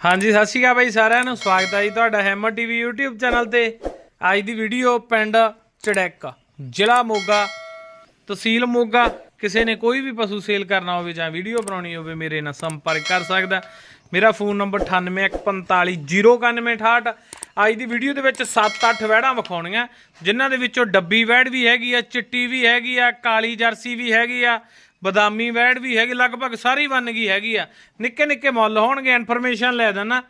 ਹਾਂਜੀ, ਸਤਿ ਸ਼੍ਰੀ ਅਕਾਲ ਬਾਈ ਸਾਰਿਆਂ ਨੂੰ। ਸਵਾਗਤ ਹੈ ਜੀ ਤੁਹਾਡਾ ਹੈਮਰ ਟੀਵੀ YouTube ਚੈਨਲ ਤੇ। ਅੱਜ ਦੀ ਵੀਡੀਓ ਪਿੰਡ ਚੜੈਕ, ਜ਼ਿਲ੍ਹਾ ਮੋਗਾ, ਤਹਿਸੀਲ ਮੋਗਾ। ਕਿਸੇ ਨੇ ਕੋਈ ਵੀ ਪਸ਼ੂ ਸੇਲ ਕਰਨਾ ਹੋਵੇ ਜਾਂ ਵੀਡੀਓ ਬਣਾਉਣੀ ਹੋਵੇ, ਮੇਰੇ ਨਾਲ ਸੰਪਰਕ ਕਰ ਸਕਦਾ। ਮੇਰਾ ਫੋਨ ਨੰਬਰ 9815409168 ਅੱਜ ਦੀ ਵੀਡੀਓ ਦੇ ਵਿੱਚ 7-8 ਵਹਿੜਾਂ ਵਿਖਾਉਣੀਆਂ, ਜਿਨ੍ਹਾਂ ਦੇ ਵਿੱਚੋਂ ਡੱਬੀ ਵਹਿੜ ਵੀ ਹੈਗੀ ਆ, ਚਿੱਟੀ ਵੀ ਹੈਗੀ ਆ, ਕਾਲੀ ਜਰਸੀ ਵੀ ਹੈਗੀ ਆ। ਬਦਾਮੀ ਵੈੜ ਵੀ ਹੈਗੀ ਲਗਭਗ ਸਾਰੀ ਬਣ ਗਈ ਹੈਗੀ ਆ। ਨਿੱਕੇ ਨਿੱਕੇ ਮੁੱਲ ਹੋਣਗੇ ਇਨਫੋਰਮੇਸ਼ਨ ਲੈ ਦੇਣਾ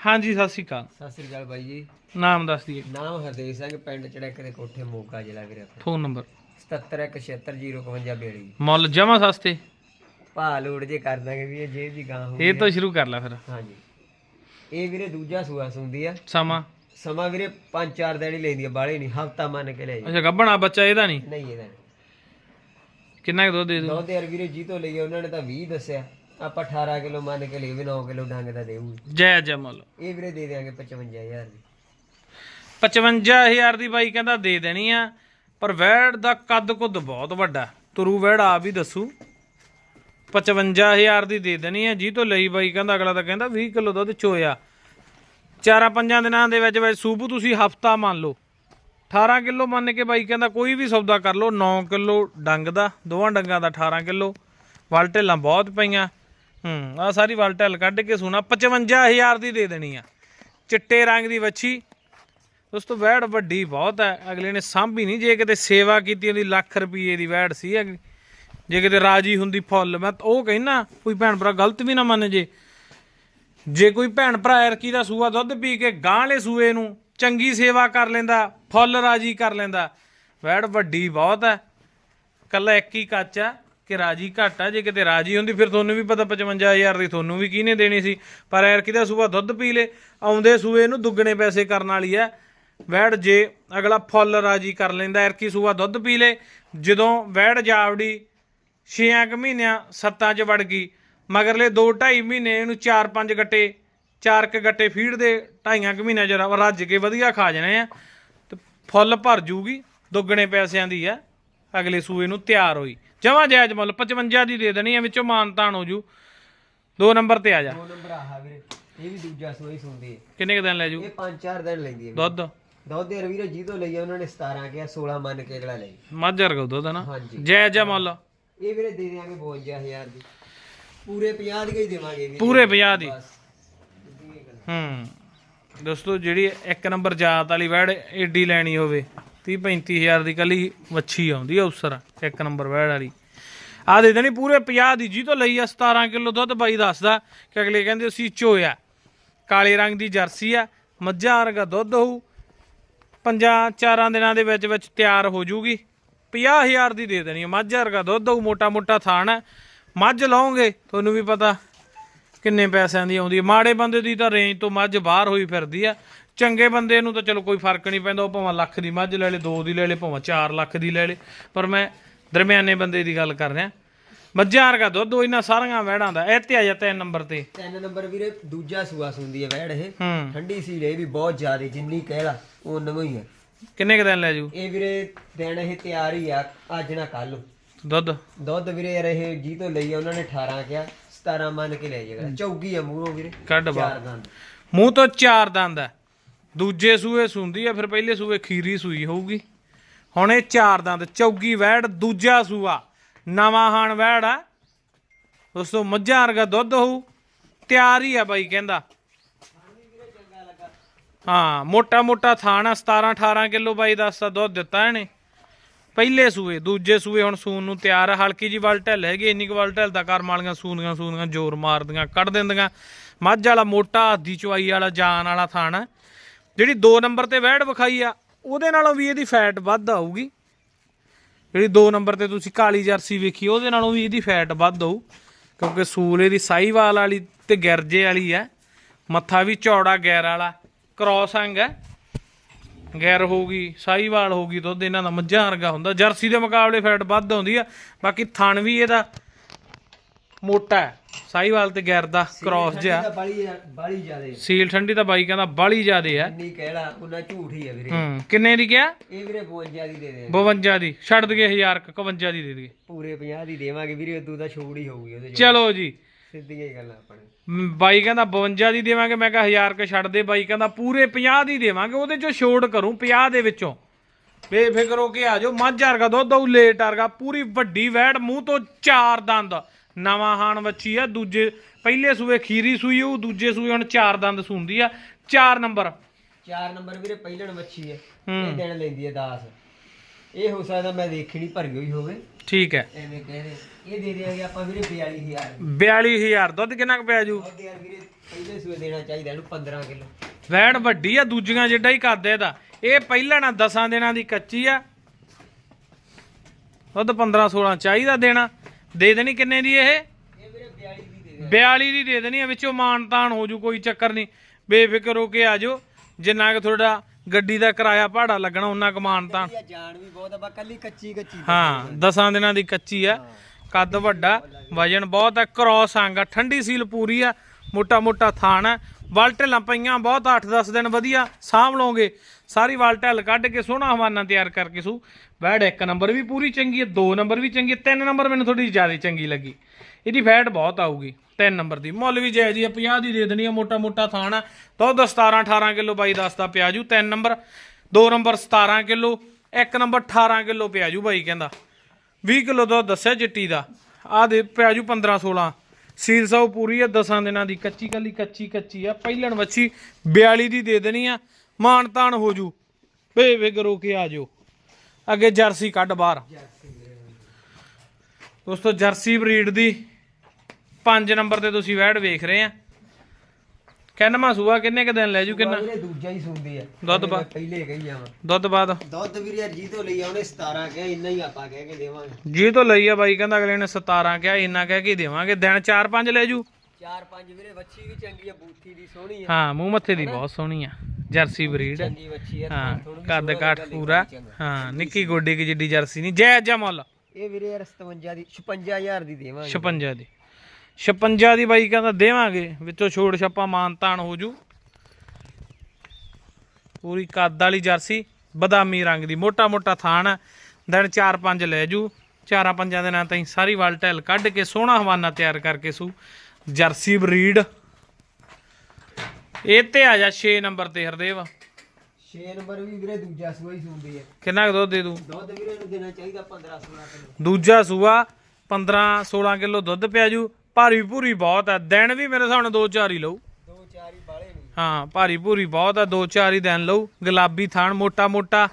ਹਾਂਜੀ ਸਤਿ ਸ਼੍ਰੀ ਅਕਾਲ। ਸਤਿ ਸ੍ਰੀ ਅਕਾਲ ਬਾਈ ਜੀ। ਨਾਮ ਦੱਸ ਦਈਏ। ਨਾਮ ਹਰਦੇਵ ਸਿੰਘ ਪਿੰਡ ਚੜੈਕ ਦੇ ਕੋਠੇ ਮੋਗਾ ਜ਼ਿਲ੍ਹਾ ਵੀਰੇ ਫੋਨ ਨੰਬਰ 77167052 ਮੁੱਲ ਜਮਾ ਸਸਤੇ। ਭਾ ਲੋੜ ਜੇ ਕਰ ਦਾਂਗੇ ਵੀ ਇਹ ਜੇ ਦੀ ਗਾਂ ਹੋ ਇਹ ਤੋਂ ਸ਼ੁਰੂ ਕਰ ਲੈ ਫਿਰ। ਹਾਂਜੀ। ਇਹ ਵੀਰੇ ਦੂਜਾ ਸੂਆ ਸੁੰਦੀ ਆ। ਸਮਾਂ। ਸਮਾਂ ਵੀਰੇ 5-4 ਦਿਨ ਹੀ ਲੈਂਦੀ ਆ ਬਾਲੇ ਨਹੀਂ ਹਫਤਾ ਮੰਨ ਕੇ ਲੈ ਜੀ। ਅੱਛਾ ਗੱਬਣਾ ਬੱਚਾ ਇਹਦਾ ਨਹੀਂ? ਨਹੀਂ ਇਹਦਾ ਕਿੰਨਾ ਕੁ ਦੁੱਧ ਦੇ ਦੂ ਦੋ ਤੇ ਵੀਰੇ ਜੀ ਤੋਂ ਲਈ ਉਹਨਾਂ ਨੇ ਤਾਂ 20 ਦੱਸਿਆ। ਆਪਾਂ 18 ਕਿਲੋ ਮੰਨ ਕੇ ਲਈ ਵੀ 9 ਕਿਲੋ ਡੰਗ ਦਾ ਦੇਊ ਜੈ ਜੈ ਮੁੱਲ। ਇਹ ਵੀਰੇ ਦੇ ਦੇਾਂਗੇ 55000 ਦੀ। 55000 ਦੀ ਬਾਈ ਕਹਿੰਦਾ ਦੇ ਦੇਣੀ ਆ ਪਰ ਵੈੜ ਦਾ ਕੱਦ ਕੁੱਦ ਬਹੁਤ ਵੱਡਾ। ਤੁਰੂ ਵੈੜ ਆ ਵੀ ਦੱਸੂ। 55000 ਦੀ ਦੇ ਦੇਣੀ ਆ ਜੀ ਤੋਂ ਲਈ ਬਾਈ ਕਹਿੰਦਾ ਅਗਲਾ ਤਾਂ ਕਹਿੰਦਾ 20 ਕਿਲੋ ਦੁੱਧ ਚੋਇਆ। ਚਾਰਾਂ ਪੰਜਾਂ ਦਿਨਾਂ ਦੇ ਵਿੱਚ ਵਿੱਚ ਸੂਬੂ ਤੁਸੀਂ ਹਫਤਾ ਮੰਨ ਲਓ। 18 ਕਿਲੋ ਮੰਨ ਕੇ ਬਾਈ ਕਹਿੰਦਾ ਕੋਈ ਵੀ ਸੌਦਾ ਕਰ ਲਓ 9 ਕਿਲੋ ਡੰਗ ਦਾ, ਦੋਵਾਂ ਡੰਗਾਂ ਦਾ 18 ਕਿਲੋ। ਵਲਟੇਲਾਂ ਬਹੁਤ ਪਈਆਂ। ਹੂੰ ਆ ਸਾਰੀ ਵਲਟੇਲ ਕੱਢ ਕੇ ਸੁਣਾ 55000 ਦੀ ਦੇ ਦੇਣੀ ਆ। ਚਿੱਟੇ ਰੰਗ ਦੀ ਵੱਛੀ। ਉਸ ਤੋਂ ਵੈੜ ਵੱਡੀ ਬਹੁਤ ਹੈ। ਅਗਲੇ ਨੇ ਸਾਂਭੀ ਨਹੀਂ। ਜੇ ਕਿਤੇ ਸੇਵਾ ਕੀਤੀ ਉਹਦੀ ਲੱਖ ਰੁਪਏ ਦੀ ਵੈੜ ਸੀ ਅਗਲੀ ਜੇ ਕਿਤੇ ਰਾਜੀ ਹੁੰਦੀ ਫੁੱਲ, ਮੈਂ ਤਾਂ ਉਹ ਕਹਿਣਾ ਕੋਈ ਭੈਣ ਭਰਾ ਗਲਤ ਵੀ ਨਾ ਮੰਨ ਜੇ। ਜੇ ਕੋਈ ਭੈਣ ਭਰਾ ਐਰਕੀ ਦਾ ਸੂਆ ਦੁੱਧ ਪੀ ਕੇ ਗਾਂਲੇ ਸੂਏ ਨੂੰ ਚੰਗੀ ਸੇਵਾ ਕਰ ਲੈਂਦਾ, ਫੁੱਲ ਰਾਜੀ ਕਰ ਲੈਂਦਾ। ਵੈੜ ਵੱਡੀ ਬਹੁਤ ਹੈ ਕੱਲਾ ਇੱਕ ਹੀ ਕੱਚ ਆ ਕਿ ਰਾਜੀ ਘੱਟ ਆ। ਜੇ ਕਿਤੇ ਰਾਜੀ ਹੁੰਦੀ, ਫਿਰ ਤੁਹਾਨੂੰ ਵੀ ਪਤਾ 55000 ਦੀ ਤੁਹਾਨੂੰ ਵੀ ਕਿਹਨੇ ਦੇਣੀ ਸੀ। ਪਰ ਐਰਕੀ ਦਾ ਸੂਆ ਦੁੱਧ ਪੀ ਲੇ, ਆਉਂਦੇ ਸੂਏ ਨੂੰ ਦੁੱਗਣੇ ਪੈਸੇ ਕਰਨ ਵਾਲੀ ਆ ਵੈੜ ਜੇ ਅਗਲਾ ਫੁੱਲ ਰਾਜੀ ਕਰ ਲੈਂਦਾ ਐਰਕੀ ਸੂਆ ਦੁੱਧ ਪੀ ਲੇ। ਜਦੋਂ ਵੈੜ ਜਾਵੜੀ 6 ਕੁ ਮਹੀਨਿਆਂ ਸੱਤਾਂ 'ਚ ਵੜ ਗਈ। ਮਗਰਲੇ 2 2.5 ਮਹੀਨੇ ਇਹਨੂੰ 4-5 ਗੱਟੇ 4 ਕ ਗੱਟੇ ਫੀਡ ਦੇ ਢਾਈਆਂ ਕੁ ਮਹੀਨਿਆਂ 'ਚ ਰ- ਰੱਜ ਕੇ ਵਧੀਆ ਖਾ ਜਾਣੇ ਆ। ਤੇ ਫੁੱਲ ਭਰ ਜੂਗੀ ਦੁੱਗਣੇ ਪੈਸਿਆਂ ਦੀ ਆ। ਅਗਲੇ ਸੂਏ ਨੂੰ ਤਿਆਰ ਹੋਈ। ਜਮਾ ਜਾਇਜ਼ ਮੁੱਲ 55 ਦੀ ਦੇ ਦੇਣੀ ਆ ਵਿੱਚੋਂ ਮਾਨਤਾਨ ਹੋ ਜੂ। ਦੋ ਨੰਬਰ ਤੇ ਆ ਜਾ। ਦੋ ਨੰਬਰ ਆਹ ਵੀਰੇ ਇਹ ਵੀ ਦੂਜਾ ਸੂਈ ਸੁੰਦੀ ਹੈ ਕਿੰਨੇ ਕ ਦਿਨ ਲੈ ਜੂ? ਇਹ 5-4 ਦਿਨ ਲੈਂਦੀ ਹੈ। ਦੁੱਧ? ਦੁੱਧ ਦੇ ਵੀਰੇ ਜੀ ਤੋਂ ਲਈ ਆ, ਉਹਨਾਂ ਨੇ 17 ਕਿਹਾ 16 ਮੰਨ ਕੇ ਅਗਲਾ ਲਈ ਮੱਝ ਵਰਗਾ ਦੁੱਧ ਨਾ? ਜਾਇਜ਼ ਜਾ ਮੁੱਲ। ਇਹ ਵੀਰੇ ਦੇ ਦੇਾਂਗੇ 52000 ਦੀ। ਪੂਰੇ 50 ਦੀ ਹੀ ਦੇਵਾਂਗੇ ਵੀਰੇ। ਪੂਰੇ 50 ਦੀ। ਹੂੰ। ਦੋਸਤੋ, ਜਿਹੜੀ ਇੱਕ ਨੰਬਰ ਜਾਤ ਵਾਲੀ ਵੈੜ ਏਡੀ ਲੈਣੀ ਹੋਵੇ 30 35000 ਦੀ ਕੱਲੀ ਵੱਛੀ ਆਉਂਦੀ ਆ ਉਸਰ, ਇੱਕ ਨੰਬਰ ਵੈੜ ਵਾਲੀ। ਆ ਦੇ ਦੇਣੀ ਪੂਰੇ 50 ਦੀ ਜੀ ਤੋਂ ਲਈ ਆ 17 ਕਿਲੋ ਦੁੱਧ, ਬਾਈ ਦੱਸਦਾ ਕਿ ਅਗਲੇ ਕਹਿੰਦੇ ਅਸੀਂ ਚੋਇਆ ਕਾਲੇ ਰੰਗ ਦੀ ਜਰਸੀ ਆ, ਮੱਝਾਂ ਵਰਗਾ ਦੁੱਧ ਹੋਊ। ਪੰਜਾਂ ਚਾਰਾਂ ਦਿਨਾਂ ਦੇ ਵਿੱਚ ਵਿੱਚ ਤਿਆਰ ਹੋ ਜੂਗੀ। 50000 ਦੀ ਦੇ ਦੇਣੀ ਮੱਝ ਵਰਗਾ ਦੁੱਧ ਹੋਊ, ਮੋਟਾ ਮੋਟਾ ਥਾਣ। ਹੈ ਮੱਝ ਲਾਉਂਗੇ, ਤੁਹਾਨੂੰ ਵੀ ਪਤਾ। ਕਿੰਨੇ ਪੈਸਿਆਂ ਦੀ ਆਉਂਦੀ ਹੈ? ਮਾੜੇ ਬੰਦੇ ਦੀ ਤਾਂ ਰੇਂਜ ਤੋਂ ਮੱਝ ਬਾਹਰ ਹੋਈ ਫਿਰਦੀ ਆ। ਚੰਗੇ ਬੰਦੇ ਨੂੰ ਤਾਂ ਚਲੋ ਕੋਈ ਫ਼ਰਕ ਨਹੀਂ ਪੈਂਦਾ ਉਹ ਭਾਵੇਂ ਲੱਖ ਦੀ ਮੱਝ ਲੈ ਲੇ 2 ਦੀ ਲੈ ਲੇ ਭਾਵੇਂ 4 ਲੱਖ ਦੀ ਲੈ ਲੇ। ਪਰ ਮੈਂ ਦਰਮਿਆਨੇ ਬੰਦੇ ਦੀ ਗੱਲ ਕਰ ਰਿਹਾ। ਮੱਝਾਂ ਵਰਗਾ ਦੁੱਧ ਉਹ ਇਹਨਾਂ ਸਾਰੀਆਂ ਵਹਿੜਾਂ ਦਾ। ਇਹ ਤੇ ਆ ਜਾ ਤਿੰਨ ਨੰਬਰ ਤੇ। ਤਿੰਨ ਨੰਬਰ ਵੀਰੇ ਦੂਜਾ ਸੂਆ ਸੁੰਦੀ ਹੈ ਵੈੜ ਇਹ। ਠੰਡੀ ਸੀ ਇਹ ਵੀ ਬਹੁਤ ਜ਼ਿਆਦਾ ਜਿੰਨੀ ਕਹਿਲਾ ਉਹ ਨਵਾਂ ਹੀ ਹੈ ਕਿੰਨੇ ਕ ਦਿਨ ਲੈ ਜੂ? ਇਹ ਵੀਰੇ ਦਿਨ ਇਹ ਤਿਆਰ ਹੀ ਆ ਅੱਜ ਨਾ ਕੱਲ ਦੁੱਧ? ਦੁੱਧ ਵੀਰੇ ਯਾਰ ਇਹ ਜੀ ਤੋਂ ਲਈ ਆ, ਉਹਨਾਂ ਨੇ 18 ਕਿਹਾ। 17 ਮੰਨ ਕੇ ਲੈ ਜਾਏਗਾ। ਚੌਗੀ ਆ ਮੂਹਰੋਂ ਵੀਰੇ। ਕੱਢ ਬਾ। ਚਾਰ ਦੰਦ। ਮੂੰਹ ਤੋਂ ਚਾਰ ਦੰਦ ਹੈ। ਦੂਜੇ ਸੂਏ ਸੁੰਦੀ ਆ ਫਿਰ ਪਹਿਲੇ ਸੂਏ ਖੀਰੀ ਸੂਈ ਹੋਊਗੀ। ਹੁਣ ਇਹ ਚਾਰ ਦੰਦ ਚੌਗੀ ਵੈੜ ਦੂਜਾ ਸੂਆ। ਨਵਾਂ ਹਾਣ ਵੈੜ ਆ। ਦੋਸਤੋ ਮੱਝਾਂ ਵਰਗਾ ਦੁੱਧ ਹੋਊ। ਤਿਆਰ ਹੀ ਆ ਬਾਈ ਕਹਿੰਦਾ। ਹਾਂ ਮੋਟਾ ਮੋਟਾ ਥਾਣਾ 17 18 ਕਿਲੋ ਬਾਈ ਦੱਸਦਾ ਦੁੱਧ ਦਿੱਤਾ ਇਹਨੇ। ਪਹਿਲੇ ਸੂਏ, ਦੂਜੇ ਸੂਏ ਹੁਣ ਸੂਣ ਨੂੰ ਤਿਆਰ ਆ। ਹਲਕੀ ਜੀ ਵੱਲ ਢਿੱਲ ਹੈਗੀ, ਇੰਨੀ ਕੁ ਵੱਲ ਢਿੱਲ ਦਾ ਕਰਮ ਵਾਲੀਆਂ ਸੂਨੀਆਂ ਸੂਨੀਆਂ ਜ਼ੋਰ ਮਾਰਦੀਆਂ, ਕੱਢ ਦਿੰਦੀਆਂ। ਮੱਝ ਵਾਲਾ ਮੋਟਾ ਹੱਦੀ ਚਵਾਈ ਵਾਲਾ, ਜਾਨ ਵਾਲਾ ਥਾਣਾ ਜਿਹੜੀ 2 ਨੰਬਰ ਤੇ ਵਹਿੜ ਵਿਖਾਈ ਆ, ਉਹਦੇ ਨਾਲੋਂ ਵੀ ਇਹਦੀ ਫੈਟ ਵੱਧ ਆਊਗੀ। ਜਿਹੜੀ 2 ਨੰਬਰ ਤੇ ਤੁਸੀਂ ਕਾਲੀ ਜਰਸੀ ਵੇਖੀ, ਉਹਦੇ ਨਾਲੋਂ ਵੀ ਇਹਦੀ ਫੈਟ ਵੱਧ ਆਊ। ਕਿਉਂਕਿ ਸੂਲ ਇਹਦੀ ਸਾਈਵਾਲ ਵਾਲੀ ਤੇ ਗਿਰਜੇ ਵਾਲੀ ਆ। ਮੱਥਾ ਵੀ ਚੌੜਾ ਗੈਰ ਵਾਲਾ ਕ੍ਰੋਸ ਅੰਗ ਹੈ ਗੈਰ ਹੋਊਗੀ ਸਾਈਵਾਲ ਹੋਊਗੀ ਦੁੱਧ ਇਹਨਾਂ ਦਾ ਮੱਝਾਂ ਵਰਗਾ ਹੁੰਦਾ। ਜਰਸੀ ਦੇ ਮੁਕਾਬਲੇ ਫੈਟ ਵੱਧ ਆਉਂਦੀ ਆ ਬਾਕੀ ਥਣ ਵੀ ਇਹਦਾ ਮੋਟਾ ਹੈ। ਸਾਈਵਾਲ ਤੇ ਗੈਰ ਦਾ ਕ੍ਰੋਸ ਜਿਹਾ। ਬਾਲੀ ਬਾਲੀ ਜ਼ਿਆਦੇ। ਸੀਲ ਠੰਡੀ ਤਾਂ ਬਾਈ ਕਹਿੰਦਾ ਬਾਲੀ ਜ਼ਿਆਦੇ ਆ। ਜਿੰਨੀ ਕਹਿਲਾ ਉਹਨਾਂ ਝੂਠ ਹੀ ਆ ਵੀਰੇ। ਹੂੰ ਕਿੰਨੇ ਦੀ ਕਿਹਾ? ਇਹ ਵੀਰੇ 52 ਦੀ ਦੇ ਦੇ 52 ਦੀ। ਛੱਡ ਦਈਏ 1000 51 ਦੀ ਦੇ ਦਈਏ। ਪੂਰੇ 50 ਦੀ ਦੇਵਾਂਗੇ ਵੀਰੇ ਉਦੋਂ ਤਾਂ ਛੋੜ ਹੀ ਹੋਊਗੀ ਉਹਦੇ ਚਲੋ ਜੀ। ਸਿੱਧੀਆਂ ਹੀ ਗੱਲਾਂ ਆਪਣੇ। ਮ, ਬਾਈ ਕਹਿੰਦਾ 52 ਦੀ ਦੇਵਾਂਗੇ ਮੈਂ ਕਿਹਾ 1000 ਕ ਛੱਡ ਦੇ ਬਾਈ ਕਹਿੰਦਾ ਪੂਰੇ 50 ਦੀ ਦੇਵਾਂਗੇ ਉਹਦੇ ਚੋਂ ਛੋੜ ਕਰੂੰ 50 ਦੇ ਵਿੱਚੋਂ। ਬੇਫਿਕਰ ਹੋ ਕੇ ਆ ਜਾਓ ਮੱਝ ਵਰਗਾ ਦੁੱਧ ਉਹ ਲੇਟ ਵਰਗਾ ਪੂਰੀ ਵੱਡੀ ਵੈੜ ਮੂੰਹ ਤੋਂ ਚਾਰ ਦੰਦ। ਨਵਾਂ ਹਾਣ ਵੱਛੀ ਆ ਦੂਜੇ ਪਹਿਲੇ ਸੂਏ ਖੀਰੀ ਸੂਈ ਉਹ ਦੂਜੇ ਸੂਏ ਹੁਣ ਚਾਰ ਦੰਦ ਸੂੰਦੀ ਆ ਚਾਰ ਨੰਬਰ। ਚਾਰ ਨੰਬਰ ਵੀਰੇ ਪਹਿਲਣ ਹੈ ਹੂੰ। ਇਹ ਦਿਨ ਲੈਂਦੀ ਹੈ 10 ਇਹ ਹੋ ਸਕਦਾ ਮੈਂ ਦੇਖੀ ਨਹੀਂ ਭਰੀ ਹੋਈ ਹੋਵੇ। ਠੀਕ ਹੈ। ਐਵੇਂ ਕਹਿੰਦੇ ਇਹ ਦੇ ਦੇਾਂਗੇ ਆਪਾਂ ਵੀਰੇ 42000 42000 ਦੁੱਧ ਕਿੰਨਾ ਕੁ ਪਿਆ ਜੂ? ਉਹਦੇ ਯਾਰ ਵੀਰੇ ਪਹਿਲੇ ਸੂਏ ਦੇਣਾ ਚਾਹੀਦਾ ਇਹਨੂੰ 15 ਕਿਲੋ। ਵੈੜ ਵੱਡੀ ਆ ਦੂਜੀਆਂ ਜਿੱਡਾ ਹੀ ਕੱਦ ਇਹਦਾ ਇਹ ਪਹਿਲਾਂ ਨਾ 10 ਦਿਨਾਂ ਦੀ ਕੱਚੀ ਆ। ਦੁੱਧ 15 16 ਚਾਹੀਦਾ ਦੇਣਾ। ਦੇ ਦੇਣੀ ਕਿੰਨੇ ਦੀ ਇਹ? ਇਹ ਵੀਰੇ 42 ਦੀ ਦੇ 42 ਦੀ ਦੇ ਦੇਣੀ ਆ ਵਿੱਚੋਂ ਮਾਨ ਤਾਨ ਹੋ ਜੂ ਕੋਈ ਚੱਕਰ ਨਹੀਂ ਬੇਫਿਕਰ ਹੋ ਕੇ ਆ ਜਾਓ। ਜਿੰਨਾ ਕਿ ਤੁਹਾਡਾ ਗੱਡੀ ਦਾ ਕਿਰਾਇਆ ਭਾੜਾ ਲੱਗਣਾ ਉਹਨਾਂ ਕੁ ਮਾਨ ਤਾਨ ਇਹ ਜਾਨ ਵੀ ਬਹੁਤ ਆ ਬਾ ਕੱਲੀ ਕੱਚੀ ਕੱਚੀ ਹਾਂ ਦਸਾਂ ਦਿਨਾਂ ਦੀ ਕੱਚੀ ਆ। ਕੱਦ ਵੱਡਾ ਵਜਨ ਬਹੁਤ ਆ ਕ੍ਰੋਸ ਆਂਗਾ ਠੰਡੀ ਸੀਲ ਪੂਰੀ ਆ ਮੋਟਾ ਮੋਟਾ ਥਾਣ ਆ। ਵਲ ਢਿੱਲਾਂ ਪਈਆਂ ਬਹੁਤ 8-10 ਦਿਨ ਵਧੀਆ ਸਾਂਭ ਲਓਗੇ। ਸਾਰੀ ਵਲ ਢਿੱਲ ਕੱਢ ਕੇ ਸੋਹਣਾ ਹਵਾਨਾ ਤਿਆਰ ਕਰਕੇ ਸੂ। ਵੈੜ ਇੱਕ ਨੰਬਰ ਵੀ ਪੂਰੀ ਚੰਗੀ ਹੈ ਦੋ ਨੰਬਰ ਵੀ ਚੰਗੀ ਹੈ ਤਿੰਨ ਨੰਬਰ ਮੈਨੂੰ ਥੋੜੀ ਜ਼ਿਆਦਾ ਚੰਗੀ ਲੱਗੀ। ਇਹਦੀ ਫੈਟ ਬਹੁਤ ਆਊਗੀ। ਤਿੰਨ ਨੰਬਰ ਦੀ। ਮੁੱਲ ਵੀ ਜਾਇਜ਼ ਹੀ ਆ 50 ਦੀ ਦੇ ਦੇਣੀ ਆ, ਮੋਟਾ ਮੋਟਾ ਥਾਣ ਆ। ਦੁੱਧ 17 18 ਕਿਲੋ ਬਾਈ ਦੱਸਦਾ ਪਿਆਜੂ ਤਿੰਨ ਨੰਬਰ। ਦੋ ਨੰਬਰ 17 ਕਿਲੋ, ਇੱਕ ਨੰਬਰ 18 ਕਿਲੋ ਪਿਆਜੂ ਬਾਈ ਕਹਿੰਦਾ। 20 ਕਿਲੋ ਦੁੱਧ ਦੱਸਿਆ ਚਿੱਟੀ ਦਾ। ਆ ਦੇ ਪਿਆਜੂ 15 16 ਸੀਲ। ਸਾਉ ਪੂਰੀ ਆ, ਦਸਾਂ ਦਿਨਾਂ ਦੀ ਕੱਚੀ ਕੱਲੀ ਕੱਚੀ ਕੱਚੀ ਆ। ਪਹਿਲਣ ਵੱਛੀ 42 ਦੀ ਦੇ ਦੇਣੀ ਆ ਮਾਨ ਤਾਨ ਹੋ ਜੂ। ਬੇਫਿਕਰ ਹੋ ਕੇ ਆ ਜਾਓ। ਅੱਗੇ ਜਰਸੀ ਕੱਢ ਬਾਹਰ। ਦੋਸਤੋ, ਜਰਸੀ ਬਰੀਡ ਦੀ 5 ਨੰਬਰ ਤੇ ਤੁਸੀਂ ਵੈੜ ਵੇਖ ਰਹੇ ਆ। ਕਿੰਨਵਾਂ ਸੂਆ ਕਿੰਨੇ ਕ ਦਿਨ ਲੈ ਜੂ ਕਿੰਨਾ? ਵੀਰੇ ਦੂਜਾ ਹੀ ਸੁਣਦੇ ਆ। ਦੁੱਧ ਪਾ- ਮੈਂ ਪਹਿਲੇ ਕਹੀ ਜਾਵਾਂ ਦੁੱਧ ਬਾਅਦ ਦੁੱਧ ਵੀਰੇ ਯਾਰ ਜੀ ਤੋਂ ਲਈ ਆਉਣੇ 17 ਕਿਹਾ ਇੰਨਾ ਹੀ ਆਪਾਂ ਕਹਿ ਕੇ ਦੇਵਾਂਗੇ। ਜੀ ਤੋਂ ਲਈ ਆ ਬਾਈ ਕਹਿੰਦਾ ਅਗਲੇ ਨੇ 17 ਕਿਹਾ ਇੰਨਾ ਕਹਿ ਕੇ ਹੀ ਦੇਵਾਂਗੇ। ਦਿਨ 4-5 ਲੈ ਜੂ। ਚਾਰ ਪੰਜ ਵੀਰੇ ਵੱਛੀ ਵੀ ਚੰਗੀ ਆ ਬੂਥੀ ਦੀ ਸੋਹਣੀ ਆ। ਹਾਂ ਮੂੰਹ ਮੱਥੇ ਦੀ ਬਹੁਤ ਸੋਹਣੀ ਆ ਜਰਸੀ ਬਰੀਡ। ਚੰਗੀ ਵੱਛੀ ਆ ਹਾਂ ਕੱਦ ਕਾਠ ਪੂਰਾ। ਹਾਂ ਨਿੱਕੀ ਗੋਡੀ ਕੀ ਜਿੱਡੀ ਜਰਸੀ ਨਹੀਂ ਜੈ ਜੈ ਮੁੱਲ। ਇਹ ਵੀਰੇ ਯਾਰ 57 ਦੀ 56000 ਦੀ ਦੇਵਾਂਗੇ। 56 ਦੀ। 56 ਦੀ ਬਾਈ ਕਹਿੰਦਾ ਦੇਵਾਂਗੇ ਵਿੱਚੋਂ ਛੋੜ ਛੱਪਾ ਮਾਨਤਾਨ ਹੋ ਜੂ। ਪੂਰੀ ਕੱਦ ਵਾਲੀ ਜਰਸੀ ਬਦਾਮੀ ਰੰਗ ਦੀ ਮੋਟਾ ਮੋਟਾ ਆ। ਦਿਨ 4-5 ਲੈ ਜੂ। ਚਾਰਾਂ ਪੰਜਾਂ ਦਿਨਾਂ ਤਾਈਂ ਸਾਰੀ ਵਲ ਢਿੱਲ ਕੱਢ ਕੇ ਸੋਹਣਾ ਹਵਾਨਾ ਤਿਆਰ ਕਰਕੇ ਸੂ। Jersey breed. ਇਹ ਤੇ ਆ ਜਾ 6 ਨੰਬਰ ਤੇ ਹਰਦੇਵ। 6 ਨੰਬਰ ਵੀ ਵੀਰੇ ਦੂਜਾ ਸੂਆ ਹੀ ਸੁਣਦੀ ਆ ਕਿੰਨਾ ਦੁੱਧ ਦੇ ਦੂੰ? ਦੁੱਧ ਵੀਰੇ ਨੂੰ ਦੇਣਾ ਚਾਹੀਦਾ 15 16 ਕਿਲੋ। ਦੂਜਾ ਸੂਆ 15 16 ਕਿਲੋ ਦੁੱਧ ਪਿਆ ਜੂ। ਭਾਰੀ ਭੂਰੀ ਬਹੁਤ ਆ। ਦਿਨ ਵੀ ਮੇਰੇ ਹਿਸਾਬ ਨਾਲ ਦੋ ਚਾਰ ਹੀ ਲਊ। ਦੋ ਚਾਰ ਹੀ ਬਾਲੇ ਨਹੀਂ ਹਾਂ ਭਾਰੀ ਭੂਰੀ ਬਹੁਤ ਆ ਦੋ ਚਾਰ ਹੀ ਦਿਨ ਲਊ। ਗੁਲਾਬੀ ਥਾਣ ਮੋਟਾ ਮੋਟਾ।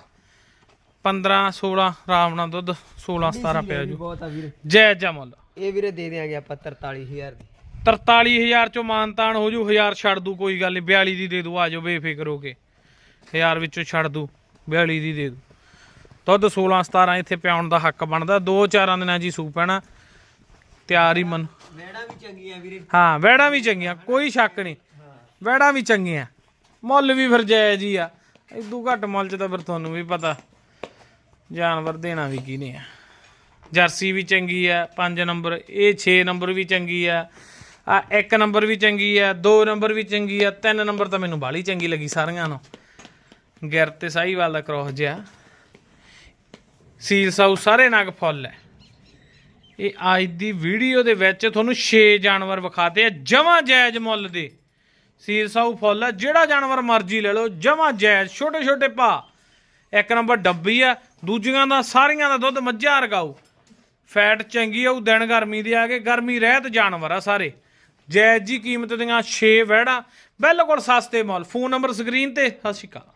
15 16 ਆਰਾਮ ਨਾਲ ਦੁੱਧ 16 17 ਪਿਆ ਜੂ ਬਹੁਤ ਆ ਵੀਰੇ। ਜੈ ਜੈ ਮੁੱਲ। ਇਹ ਵੀਰੇ ਦੇ ਦੇਾਂਗੇ ਆਪਾਂ 43000 ਦੀ। 43000 ਚੋਂ ਮਾਨਤਾਨ ਹੋ ਜੂ 1000 ਛੱਡ ਦੂ ਕੋਈ ਗੱਲ ਨਹੀਂ। 42 ਦੀ ਦੇ ਦੂ ਆ ਜਾਓ ਬੇਫਿਕਰ ਹੋ ਕੇ। 1000 ਵਿੱਚੋਂ ਛੱਡ ਦੂ 42 ਦੀ ਦੇ ਦੂ। ਦੁੱਧ 16 17 ਇੱਥੇ ਪਿਆਉਣ ਦਾ ਹੱਕ ਬਣਦਾ। ਦੋ ਚਾਰਾਂ ਦਿਨਾਂ ਜੀ ਸੂ ਪੈਣਾ ਤਿਆਰ ਹੀ ਮਨ। ਮੈਣਾ ਵੀ ਚੰਗੀਆਂ ਵੀਰੇ। ਹਾਂ ਵੈੜਾਂ ਵੀ ਚੰਗੀਆਂ ਕੋਈ ਸ਼ੱਕ ਨਹੀਂ। ਵੈੜਾਂ ਵੀ ਚੰਗੀਆਂ। ਮੁੱਲ ਵੀ ਫਿਰ ਜਾਇਜ਼ ਹੀ ਆ। ਇਦੋਂ ਘੱਟ ਮੁੱਲ ਚ ਤਾਂ ਫਿਰ ਤੁਹਾਨੂੰ ਵੀ ਪਤਾ। ਜਾਨਵਰ ਦੇਣਾ ਵੀ ਕੀ ਨਹੀਂ ਆ। ਜਰਸੀ ਵੀ ਚੰਗੀ ਆ 5 ਨੰਬਰ ਇਹ 6 ਨੰਬਰ ਵੀ ਚੰਗੀ ਆ। ਆ 1 ਨੰਬਰ ਵੀ ਚੰਗੀ ਆ 2 ਨੰਬਰ ਵੀ ਚੰਗੀ ਆ 3 ਨੰਬਰ ਤਾਂ ਮੈਨੂੰ ਬਾਲੀ ਚੰਗੀ ਲੱਗੀ ਸਾਰੀਆਂ ਨੂੰ ਗਿਰ ਤੇ ਸਾਹੀਵਾਲ ਦਾ ਕ੍ਰੋਸ ਜਿਆ ਸੀਲ ਸਾਊ ਸਾਰੇ ਨਗ ਫੁੱਲ ਹੈ ਇਹ ਅੱਜ ਦੀ ਵੀਡੀਓ ਦੇ ਵਿੱਚ ਤੁਹਾਨੂੰ 6 ਜਾਨਵਰ ਵਿਖਾਤੇ ਆ, ਜਮਾਂ ਜਾਇਜ਼ ਮੁੱਲ ਦੇ। ਸੀਰ ਸਾਊ ਫੁੱਲ ਆ, ਜਿਹੜਾ ਜਾਨਵਰ ਮਰਜ਼ੀ ਲੈ ਲਓ, ਜਮਾਂ ਜਾਇਜ਼ ਛੋਟੇ ਛੋਟੇ ਭਾ। ਇੱਕ ਨੰਬਰ ਡੱਬੀ ਆ, ਦੂਜੀਆਂ ਦਾ, ਸਾਰੀਆਂ ਦਾ ਦੁੱਧ ਮੱਝਾਂ ਰਗਾਊ ਫੈਟ ਚੰਗੀ ਆਊ ਦਿਨ ਗਰਮੀ ਦੇ ਆ ਕੇ ਗਰਮੀ ਰਹਿਤ ਜਾਨਵਰ ਆ ਸਾਰੇ। ਜਾਇਜ਼ ਜੀ ਕੀਮਤ ਦੀਆਂ 6 ਵਹਿੜਾਂ, ਬਿਲਕੁਲ ਸਸਤੇ ਮੁੱਲ। ਫੋਨ ਨੰਬਰ ਸਕਰੀਨ ਤੇ, ਸਤਿ ਸ਼੍ਰੀ ਅਕਾਲ।